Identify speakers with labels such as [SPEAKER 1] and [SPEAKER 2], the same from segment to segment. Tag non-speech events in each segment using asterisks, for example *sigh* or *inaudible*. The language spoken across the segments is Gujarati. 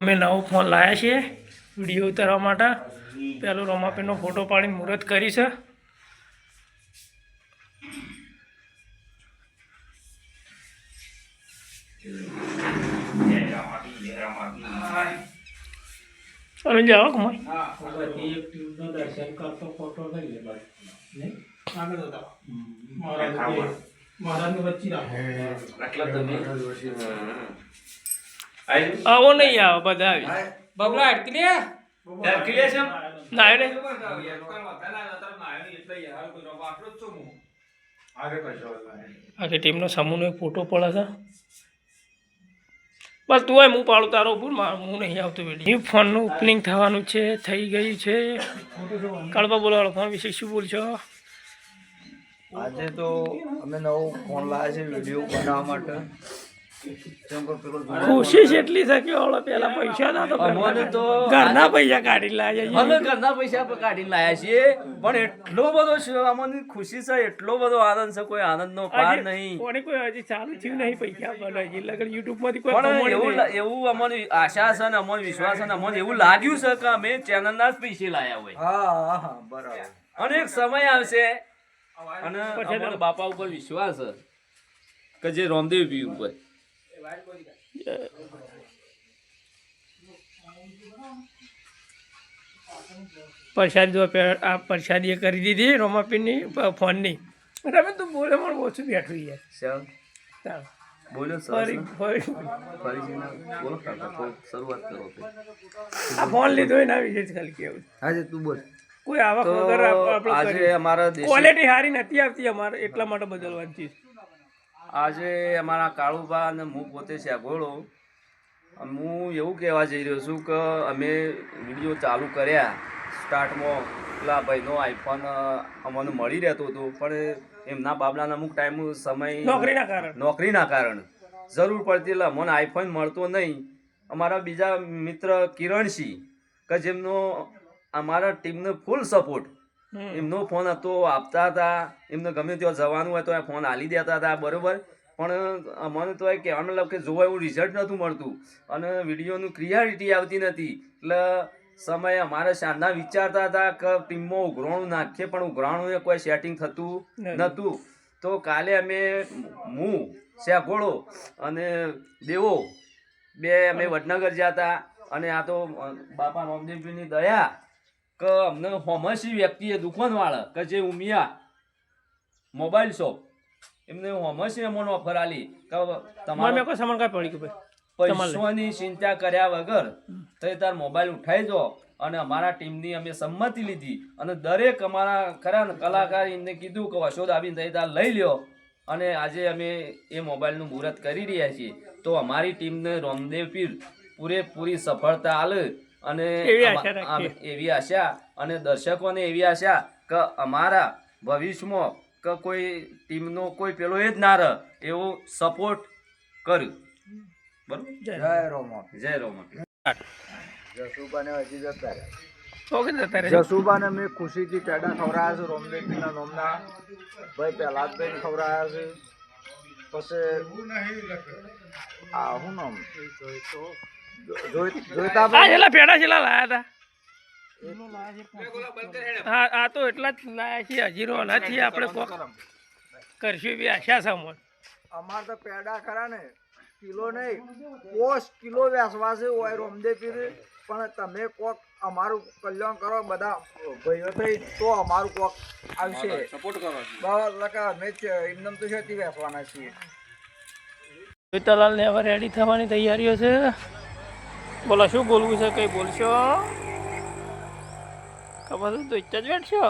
[SPEAKER 1] અમે નવો ફોન લાવ્યા છીએ વીડિયો ઉતારવા માટે. પેલો રમાપીનો ફોટો પાડી મુહૂર્ત કરી છે. ચાલો જાઓ કુમાર
[SPEAKER 2] દર્શન કરતો ફોટો કરી લે આગળ મહારાજ વચ્ચે રાખો
[SPEAKER 1] આવો નહીં આવો બધા આવી.
[SPEAKER 2] બબલા અટકી લે
[SPEAKER 1] ના રે આખી ટીમનો સમૂહનો એક ફોટો પડે છે. બસ તું હોય હું પાડું તારો ઉપર. મારું હું નહીં આવતો ફોનનું ઓપનિંગ થવાનું છે થઈ ગયું છે. કાળબા બોલાવાળો ફોન વિશે શું બોલશો?
[SPEAKER 3] આજે તો અમે નવો ફોન લાવ્યા છે વીડિયો બનાવવા માટે.
[SPEAKER 1] કોશિશ એટલી છે કે ઓળો પેલા પૈસા ના તો
[SPEAKER 4] અમને તો
[SPEAKER 1] ઘરના પૈસા કાઢી લાવ્યા
[SPEAKER 4] અમે ઘરના પૈસા કાઢી લાયા છીએ પણ એટલો બધો અમને ખુશી છે એટલો બધો આનંદ છે કોઈ આનંદનો પાર નહીં.
[SPEAKER 1] કોને કોઈ હજી ચાલુ થયું નહીં પૈસા હજી લગન યુટ્યુબમાંથી કોઈ
[SPEAKER 4] પણ એવું એવું અમને આશા છે ને અમને વિશ્વાસ છે ને અમને એવું લાગ્યું છે કે અમે ચેનલના જ પૈસે લાયા હોય.
[SPEAKER 3] હા હા હા બરાબર.
[SPEAKER 4] અને એક સમય આવશે અને બાપા ઉપર વિશ્વાસ છે કે જે રામદેવ પી ઉપર.
[SPEAKER 1] પ્રસાદ જો આ પ્રસાદી કરી દીધી રોમાપીની ફોનની. તમે તું બોલે પણ ઓછું બેઠું યાર. ફરી ફરી.
[SPEAKER 4] બોલો કાકા શરૂઆત કરો
[SPEAKER 1] આ ફોન લીધો એના વિશે જ ખાલી કેવું.
[SPEAKER 3] આજે તું બોલ.
[SPEAKER 1] કોઈ આવક વગર આપણે
[SPEAKER 4] આજે અમારા
[SPEAKER 1] ક્વોલિટી સારી નથી આવતી અમારે એટલા માટે બદલવાની છે.
[SPEAKER 4] આજે અમારા કાળુબા અને હું પોતે શેગોળો હું એવું કહેવા જઈ રહ્યો છું કે અમે વીડિયો ચાલુ કર્યા. સ્ટાર્ટમાં પેલા ભાઈનો આઈફોન અમને મળી રહેતો હતો પણ એમના બાબલાના અમુક ટાઈમ સમય
[SPEAKER 1] નોકરીના કારણે.
[SPEAKER 4] નોકરીના કારણે. જરૂર પડતી એટલે મને આઈફોન મળતો નહીં. અમારા બીજા મિત્ર કિરણસિંહ કે જેમનો અમારા ટીમને ફૂલ સપોર્ટ. એમનો ફોન હતો આપતા હતા એમને ગમે ત્યાં જવાનું હોય તો એ ફોન આલી દેતા હતા બરોબર? પણ મને તો એ કહેવાનો મતલબ કે જોવા એવું રિઝલ્ટ નહોતું મળતું. અને વિડીયોનું ક્લિયરિટી આવતી નથી. એટલે સમય અમારે સાંજના વિચારતા હતા કે ટીમમાં ઉઘરાણું નાખીએ પણ ઉઘરાણું એ કોઈ સેટિંગ થતું. નહોતું. તો કાલે અમે હું શેઘોળો અને દેવો બે અમે વડનગર ગયા હતા અને આ તો બાપા રામદેવજીની દયા કે અમને હોમસી વ્યક્તિએ દુકાનવાળા કે જે ઉમિયા મોબાઈલ શોપ એમને હોમસી અમને ઓફર આલી કે તમારે
[SPEAKER 1] કોઈ સામાન કાંઈ પડી ગયું.
[SPEAKER 4] પૈસાની ચિંતા કર્યા વગર તો તાર મોબાઈલ ઉઠાઈ દો અને અમારા ટીમની અમે સંમતિ લીધી અને દરેક અમારા ખરા કલાકાર એમને કીધું કે વશોદ આવીને તઈ તાર લઈ લ્યો અને આજે અમે એ મોબાઈલનું મુહૂર્ત કરી રહ્યા છીએ. તો અમારી ટીમને રોમદેવ પીર પૂરેપૂરી સફળતા આલે. અને
[SPEAKER 1] એવી આશા
[SPEAKER 4] અને દર્શકોને એવી આશા કે અમારા ભવિષ્યમાં કે કોઈ ટીમનો કોઈ પેલો એ જ ના રહે એવો સપોર્ટ કર્યું. બરોબર?
[SPEAKER 1] જય.
[SPEAKER 3] રોમ રોમા
[SPEAKER 4] જય રોમન
[SPEAKER 3] જસુબાને હજી જતા રહ્યા. જસુબાને મેં ખુશીથી પેડા ખવડાયા છે રોમદેવજીના નોમના. ભાઈ પ્રહલાદભાઈને ખવડાયા છે. પછી આ શું નામ? જોઈ-
[SPEAKER 1] આ છેલ્લા પેડા છેલ્લા લાયા હતા. હા આ તો એટલા જ લાયા છીએ હજી રોના આપણે કોક. કરશું એવી આશા છે અમને
[SPEAKER 3] અમાર તો પેડા ખરા ને કિલો નહીં પોસ કિલો વેસવા છે ઓય રોમદેવ પણ તમે કોક અમારું કલ્યાણ કરો બધા ભાઈઓ થઈ તો અમારું કોક આવશે. સપોર્ટ કરો બસ લખા અમે એમનેમ તો છેતી વેસવાના છીએ.
[SPEAKER 1] જોઈતાલાલ ને હવે રેડી થવાની તૈયારીઓ છે. બોલો, શું બોલવું છે? કઈ બોલશો? ખબર તો ઈચ્છા જ બેઠશો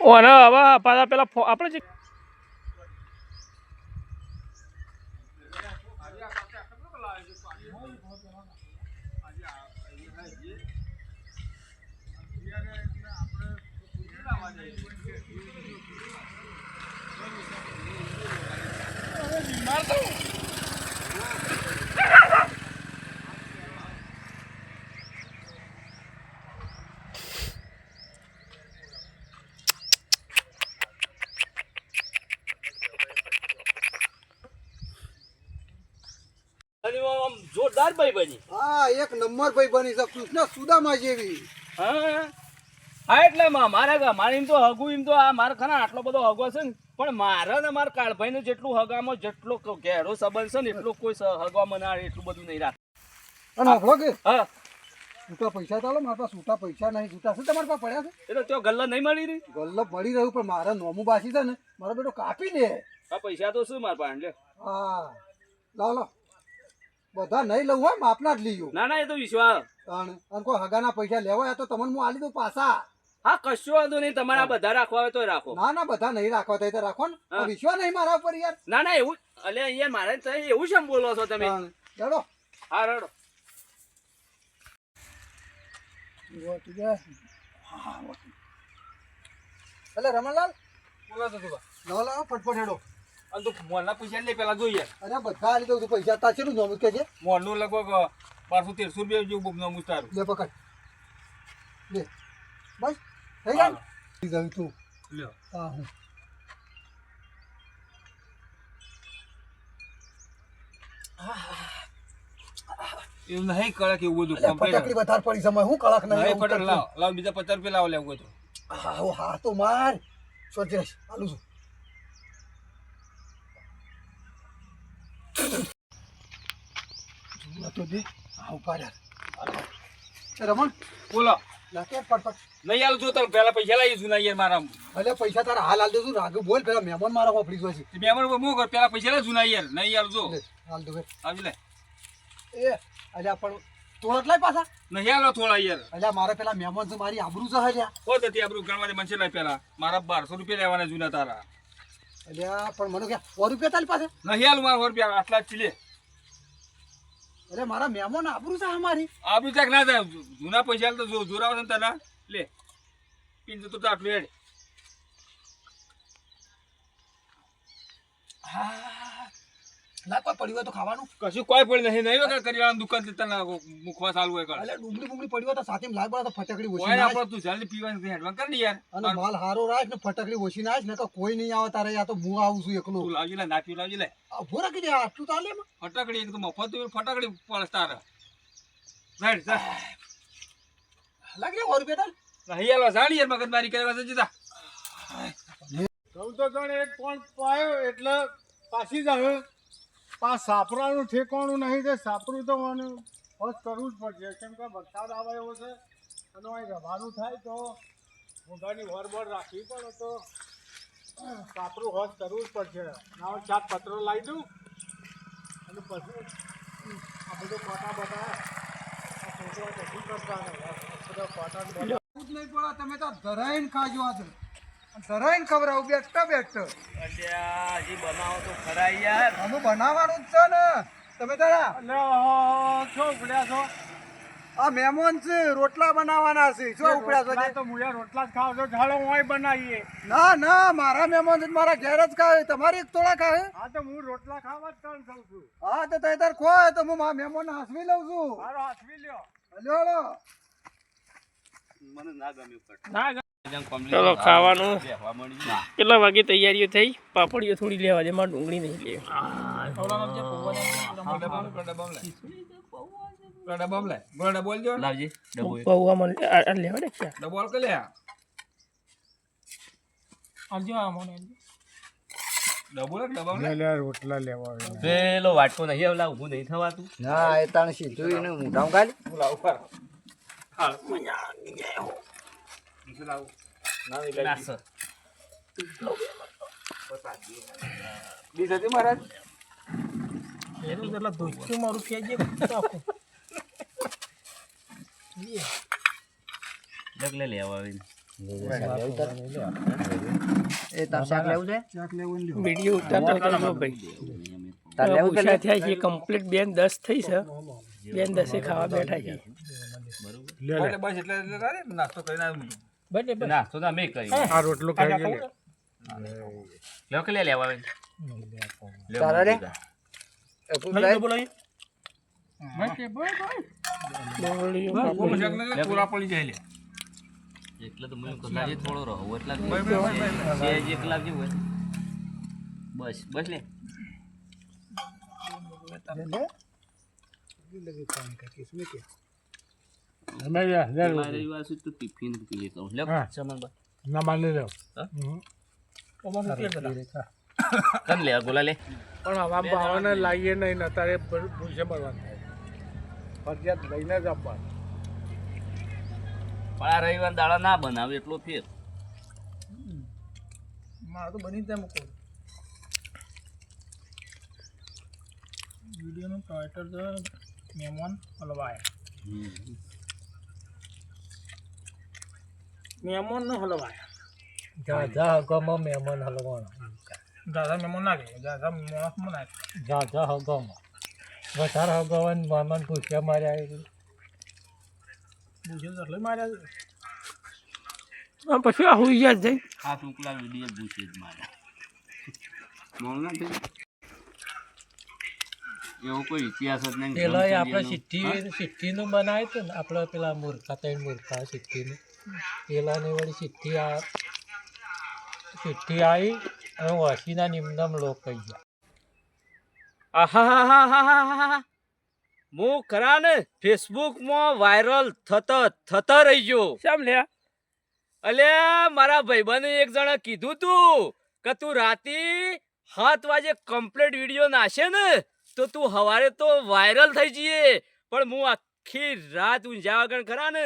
[SPEAKER 1] ઓને હવે પાછા પેલા આપણે જે
[SPEAKER 4] આમ જોરદાર ભાઈ બની.
[SPEAKER 5] હા એક નંબર ભાઈ બની છે કૃષ્ણ સુદામા જેવી.
[SPEAKER 4] હા હા એટલે મા- મારે મારે એમ તો હગું એમ તો આ મારે ખરા આટલો બધો હગો છે ને પણ મારે ને મારા કાળભાઈનું જેટલું હગામાં જેટલો ઘેરો સંબંધ છે ને એટલો કોઈ હગવા હગવામાં ના એટલું બધું નહીં રાખે. હા.
[SPEAKER 5] છૂટા પૈસા ચાલો મારા પાસે છૂટા પૈસા નહીં છૂટા છે તમારા પાસે પડ્યા છે?
[SPEAKER 4] એટલે તો ગલ્લા નહીં મળી રહી?
[SPEAKER 5] ગલ્લપ મળી રહ્યું પણ મારા નોમું બાસી છે ને મારો બેટો કાપી દે.
[SPEAKER 4] આ પૈસા તો શું મારા પાસે લે
[SPEAKER 5] હા. લાવ લાવ. બધા નહીં લઉં હોય માપના જ લીયો
[SPEAKER 4] ના ના એ તો વિશ્વાસ.
[SPEAKER 5] તાણ અને કોઈ હગાના પૈસા લેવા હોય તો તમને હું આલી દઉં પાછા.
[SPEAKER 4] હા કશું વાંધો નહીં તમારા બધા રાખવા હોય તો રાખો.
[SPEAKER 5] ના ના બધા નહીં રાખવા થાય તો રાખો ને. વિશ્વાસ નહીં મારા ઉપર યાર.
[SPEAKER 4] ના ના એવું એટલે અહીંયા મારે તો એવું છે બોલો છો તમે?
[SPEAKER 5] તાણ.
[SPEAKER 4] હા રડો.
[SPEAKER 5] એટલે રમણલાલ?
[SPEAKER 2] બોલો તો તું.
[SPEAKER 5] લાવો લાવો ફટફટ હેડો.
[SPEAKER 2] અને તું મોરના પૈસા લે પેલા જોઈએ.
[SPEAKER 5] અરે બધા આલી દઉં પૈસા તા ચેટલું નોમું કે છે?
[SPEAKER 2] મોરનું લગભગ બારસો તેરસો રૂપિયા જેવું નમું તારું
[SPEAKER 5] લે પકડ. બસ. થઈ તું. હા હું.
[SPEAKER 2] એવું નહીં કડક એવું બધું complete
[SPEAKER 5] વધારે પડી સમય હું કડક નહીં.
[SPEAKER 2] લાવ. લાવ બીજા પચાસ રૂપિયા લાવ લેવું તો.
[SPEAKER 5] હા હા તો માર. સોચી રહીશ છું. તો દે. હા ઊભા રહ્યા રમણ
[SPEAKER 2] બોલો.
[SPEAKER 5] લાગે ફટફટ.
[SPEAKER 2] નહીં આલું જો તાર પહેલા પૈસા લાવી જૂના યાર મારા
[SPEAKER 5] ભલે પૈસા તારા હાલ હાલ દઉં રાગુ બોલ પેલા મહેમાન મારા વાપરી જોઈ છે.
[SPEAKER 2] મેમર હું કર પેલા પૈસા લે જુના યાર નહીં આલું જો
[SPEAKER 5] હાલ ભાઈ.
[SPEAKER 2] આવી લે.
[SPEAKER 5] એ અલ્યા પણ તોડત લાય પાછા.
[SPEAKER 2] નહીં હાલો થોડા યાર.
[SPEAKER 5] અલ્યા મારે પેલા મહેમાન છે મારી આબરૂ છે હલ્યા
[SPEAKER 2] હો તો ત્યાં આપણું ગણવા મનસે લાય પેલા મારા બારસો રૂપિયા લેવાના જૂના તારા.
[SPEAKER 5] અલ્યા પણ મને ક્યાં સો રૂપિયા તારી પાસે?
[SPEAKER 2] નહીં આલું મારા સો રૂપિયા આટલા જ ચીલે
[SPEAKER 5] અરે, મારા મહેમાન આબરૂ છે અમારી.
[SPEAKER 2] આપણું ચાક ના થાય? જૂના પૈસા આલે તો જો, જોરાવ ને તને. લે, પીન તો તો આટલું હેડ.
[SPEAKER 5] પડ્યું હોય તો ખાવાનું.
[SPEAKER 2] કશું કોઈ પડી નહીં નહીં વગર દુકાન તને મુખવા ચાલુ હોય કર
[SPEAKER 5] અલ્યા ડુંગળી પડી હોય તો સાથે લાગ પડે તો ફટકડી ઓછી
[SPEAKER 2] ના. તું જલ્દી પીવાની હેડવાન કર ને યાર.
[SPEAKER 5] અને માલ હારો રાખ ને ફટકડી ઓછી નાખ ને કોઈ નહીં આવે તારે યા તો હું આવું છું એકલો.
[SPEAKER 2] તું લાવજી લે નાખ્યું લાવજી લે.
[SPEAKER 5] ઊભો રાખી દે આટલું ચાલે
[SPEAKER 2] ફટકડી એકદમ એક તો મફત ફટકડી ફટાકડી પડે તારે. જા.
[SPEAKER 5] લાગે સો રૂપિયા
[SPEAKER 2] નહીં આલો જાણી યાર મગજમારી કરવા છે જીતા
[SPEAKER 6] તો એક કોણ પાયો એટલે પાછી જ પા સાપરાનું ઠેકાણું નહીં છે, સાપરું તો મને હોશ કરવું જ પડશે. કેમ કે વરસાદ આવે એવો છે, અને અહીં રવાનું થાય તો ઊંધાની વરબડ રાખવી પડે તો સાપરું હોશ કરવું જ પડશે. ના ચાર પત્રો લાવી દઉં અને પછી આ બધું કોટા બટા આ છોકરા કરતા આ બધા કોટા
[SPEAKER 5] જ નહીં પડે, તમે તો ધરાઈને ખાજો આજે ધરાઈને ખવડાવું બેઠતા બેઠતા
[SPEAKER 4] અલ્યા હજી બનાવો તો ખરા યાર.
[SPEAKER 5] અમે બનાવવાનું જ છે ને. તમે તારા?
[SPEAKER 6] છો ઉપડ્યા છો?
[SPEAKER 5] આ મહેમાન છે રોટલા બનાવવાના છે. શું ઉપડ્યા છો તો
[SPEAKER 6] મુયા રોટલા જ ખાવ છો. ચાલો હોય બનાવીએ.
[SPEAKER 5] ના ના મારા મહેમાન છે મારા ઘેર જ ખાવે. તમારે એક તોડા ખાવે?
[SPEAKER 6] હા તો હું રોટલા ખાવા જ ત્રણ થઉં છું.
[SPEAKER 5] હા તો તઈ તાર ખોય તો હું મારા મહેમાન હાસવી લઉં છું.
[SPEAKER 6] મારો હાથવી લ્યો.
[SPEAKER 5] હલો
[SPEAKER 4] મને ના ગમ્યું
[SPEAKER 1] ના ચલો ખાવાનું. કેટલા વાગે તૈયારીઓ થઈ? પાપડીઓ થોડી લેવા દે મારે ડુંગળી નહીં લેવા. દે ક્યાં?
[SPEAKER 2] ડબોલ કે લે.
[SPEAKER 1] આલજો આ મને
[SPEAKER 2] ડબોલ ડબમ લે
[SPEAKER 6] લે રોટલા લેવા
[SPEAKER 4] પેલો વાટકો નહીં આવલા ઊભું નહીં થવાતું.
[SPEAKER 3] ના એ તાણ સીધું એને મોઢામાં ગાલી
[SPEAKER 2] બોલા ઉપર
[SPEAKER 4] નાસ
[SPEAKER 2] બીજ હતી મહારાજ
[SPEAKER 1] એનું પેલા ધોચ્યું મારું ફેજે આખું
[SPEAKER 4] ડગલે લેવા આવીને
[SPEAKER 3] એ તાર શાક લેવું છે
[SPEAKER 1] વીડિયો ઉતારતા કરજો ભાઈ
[SPEAKER 3] તાર લેવું કે
[SPEAKER 1] ઓછા થયા છે કમ્પ્લીટ બેન દસ થઈ છે બેન દસે ખાવા બેઠા છે
[SPEAKER 2] એટલે બસ એટલે એટલે તારે નાસ્તો કરીને આવ્યો
[SPEAKER 1] બને
[SPEAKER 4] ના તો તમે કરી
[SPEAKER 6] આ રોટલો ખાઈ લે
[SPEAKER 4] લેવ કે લે લેવા આવે
[SPEAKER 3] તારા રે?
[SPEAKER 2] મજાક પૂરા પડી જાય લે.
[SPEAKER 4] એટલે તો મને લાગે થોડો રહો. એટલા. એક લાગજો હોય. બસ બસ લે.
[SPEAKER 6] અમે હજાર
[SPEAKER 4] મારે રવિવાર સુધી તો ટિફિન પીએ કહું લે
[SPEAKER 6] ના માની લો
[SPEAKER 4] કર લે ગોલા લે
[SPEAKER 6] પણ આવા ભાવને લાવીએ નહીં ને અત્યારે ભૂસે મળવાનું ફરજિયાત લઈને જ આપવાનું
[SPEAKER 4] પણ આ રવિવાર દાડા ના બનાવે એટલો ફેર
[SPEAKER 7] મારે તો બની ત્યાં મૂકો વિડીયોનું ટાઇટલ છે મહેમાન હલવાયા મહેમાન નો હલવાયા.
[SPEAKER 8] ઝાઝા હગમાં મહેમાન હલવાનો.
[SPEAKER 7] દાદા મહેમાન ના કહે દાદા મહેમાન ના કહે
[SPEAKER 8] ઝાઝા હગમાં. વધારે હગવાન મહેમાન પૂછ્યા માર્યા એટલે
[SPEAKER 7] પૂછે તો એટલે માર્યા પછી આ હોઈ ગયા જાય
[SPEAKER 4] આ ટુકડા વીડિયો પૂછે જ એવો કોઈ ઇતિહાસ જ નહીં.
[SPEAKER 8] પેલા આપણે
[SPEAKER 4] સિટ્ટી
[SPEAKER 8] સિદ્ધિ સિદ્ધિનું બનાવ્યું હતું ને આપણે પેલા મૂર્ખા ત્રણ મૂર્ખા સિદ્ધિનું. પેલાની વળી સિદ્ધિ આ સિદ્ધિ આવી અને વસીના નિમદમ લોક કહી ગયા.
[SPEAKER 4] હું ખરા ને ફેસબુકમાં વાયરલ થતો થતો રહી ગયો.
[SPEAKER 7] શામ લે
[SPEAKER 4] અલ્યા મારા ભાઈબંધે એક જણા કીધું તું કે તું રાતે સાત વાગે કમ્પ્લીટ વીડિયો નાશે ને તો તું હવારે તો વાયરલ થઈ જઈએ. પણ હું આખી રાત ઊંઝા વગર ખરા ને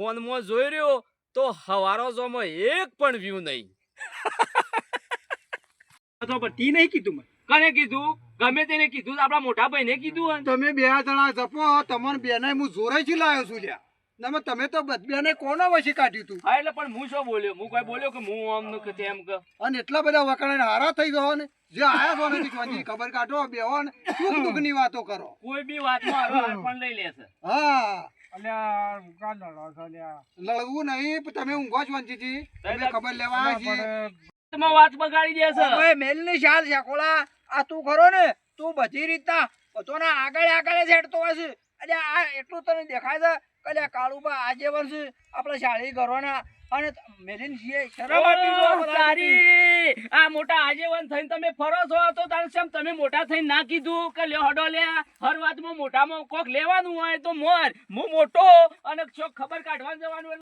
[SPEAKER 4] ફોનમાં જોઈ રહ્યો તો હવારો જોમાં એક પણ વ્યૂ નહીં. *laughs* તો ટી નહીં કીધું મેં કને કીધું? ગમે તેને કીધું. આપણા મોટા ભાઈને કીધું હોય
[SPEAKER 5] તમે બે જણા જપો તમને બેને હું જોરેથી લાવ્યો છું લ્યા. ના તમે તો બેને કોના વચ્ચે કાઢ્યું તું?
[SPEAKER 4] હા એટલે પણ હું શું બોલ્યો? હું કઈ બોલ્યો કે હું આમ કે તેમ કે?
[SPEAKER 5] અને એટલા બધા વકડાને હારા થઈ ગયો ને. જે આયા છો નથી ચોંજી ખબર કાઢો બેહો ને. દુઃખ દુઃખની વાતો કરો.
[SPEAKER 4] કોઈ બી વાતમાં હારો પણ લઈ લેશે
[SPEAKER 5] હા.
[SPEAKER 6] અલ્યા કા લડો છો અલ્યા.
[SPEAKER 5] લડવું નહીં પણ તમે ઊંઘો છો વંચીજી તમે ખબર લેવા આવ્યા
[SPEAKER 4] તમે વાત બગાડી
[SPEAKER 3] ઓય મેલની શાલ શાકોલા આ તું ખરો ને તું બધી રીતના બધોના આગળ આગળ છેડતો હશે અરે આ એટલું તને દેખાય છે કે કાળુબા આજે વર્ષ આપણે શાળી ઘરોના અને મેલીન શરમ આપી
[SPEAKER 4] ઓ, આ મોટા આજેવન થઈને તમે ફરો છો તો તારે સેમ તમે મોટા થઈને ના કીધું કે લ્યો હડો લે હર વાતમાં મોટામાં કોક લેવાનું હોય તો મોર. હું મોટો અને ચોક ખબર કાઢવા જવાનું